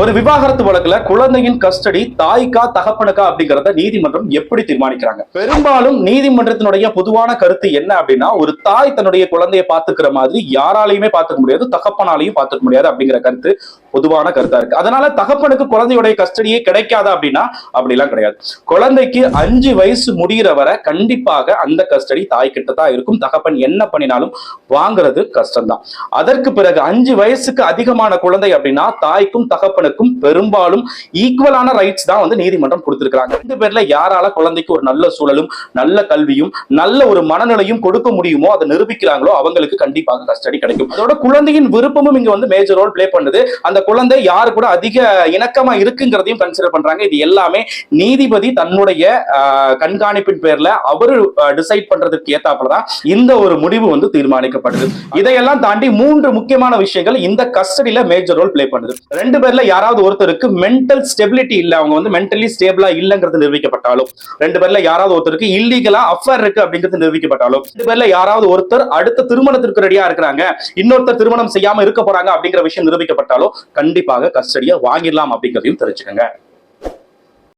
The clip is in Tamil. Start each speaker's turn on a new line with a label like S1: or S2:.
S1: ஒரு விவாகரத்து வழக்குல குழந்தையின் கஸ்டடி தாய்க்கா தகப்பனுக்கா அப்படிங்கறத நீதிமன்றம் எப்படி தீர்மானிக்கிறாங்க? பெரும்பாலும் நீதிமன்றத்தினுடைய பொதுவான கருத்து என்ன அப்படின்னா ஒரு தாய் தன்னுடைய குழந்தையை பாத்துக்கிற மாதிரி யாராலையுமே பாத்துக்க முடியாது தகப்பனாலையும் பாத்துக்க முடியாது அப்படிங்கிற கருத்து பொதுவான கருத்தா இருக்கு. அதனால தகப்பனுக்கு குழந்தையுடைய கஸ்டடியே கிடைக்காதா அப்படின்னா அப்படிலாம் கிடையாது. குழந்தைக்கு அஞ்சு வயசு முடிகிற வரை கண்டிப்பாக அந்த கஸ்டடி தாய் கிட்ட தான் இருக்கும். தகப்பன் என்ன பண்ணினாலும் வாங்குறது கஷ்டம்தான். அதற்கு பிறகு அஞ்சு வயசுக்கு அதிகமான குழந்தை அப்படின்னா தாய்க்கும் தகப்பன் தகப்பனுக்கும் பெரும்பாலும் ஈக்குவலான ரைட்ஸ் தான் வந்து நீதிமன்றம் கொடுத்திருக்கிறாங்க. ரெண்டு பேர்ல யாரால குழந்தைக்கு ஒரு நல்ல சூழலும் நல்ல கல்வியும் நல்ல ஒரு மனநிலையும் கொடுக்க முடியுமோ அதை நிரூபிக்கிறாங்களோ அவங்களுக்கு கண்டிப்பாக கஸ்டடி கிடைக்கும். அதோட குழந்தையின் விருப்பமும் இங்க வந்து மேஜர் ரோல் பிளே பண்ணுது. அந்த குழந்தை யாரு கூட அதிக இணக்கமா இருக்குங்கிறதையும் கன்சிடர் பண்றாங்க. இது எல்லாமே நீதிபதி தன்னுடைய கண்காணிப்பின் பேர்ல அவரு டிசைட் பண்றதுக்கு ஏத்தாப்புலதான் இந்த ஒரு முடிவு வந்து தீர்மானிக்கப்படுது. இதையெல்லாம் தாண்டி மூன்று முக்கியமான விஷயங்கள் இந்த கஸ்டடியில மேஜர் ரோல் பிளே பண்ணுது. ரெண்டு பேர்ல யாராவது ஒருத்தருக்கு மென்டல் ஸ்டெபிலிட்டி இல்ல அவங்க வந்து மென்டலி ஸ்டேபிளா இல்லங்கிறது நிரூபிக்கப்பட்டாலும் ரெண்டு பேர்ல யாராவது ஒருத்தருக்கு இல்லீகலா அஃபேர் இருக்கு அப்படிங்கிறது நிரூபிக்கப்பட்டாலும் ரெண்டு பேர்ல யாராவது ஒருத்தர் அடுத்த திருமணத்திற்கு ரெடியா இருக்கிறாங்க இன்னொருத்தர் திருமணம் செய்யாம இருக்க போறாங்க அப்படிங்கிற விஷயம் நிரூபிக்கப்பட்டாலும் கண்டிப்பாக கஸ்டடியா வாங்கிடலாம் அப்படிங்கிறதையும் தெரிஞ்சுக்கோங்க.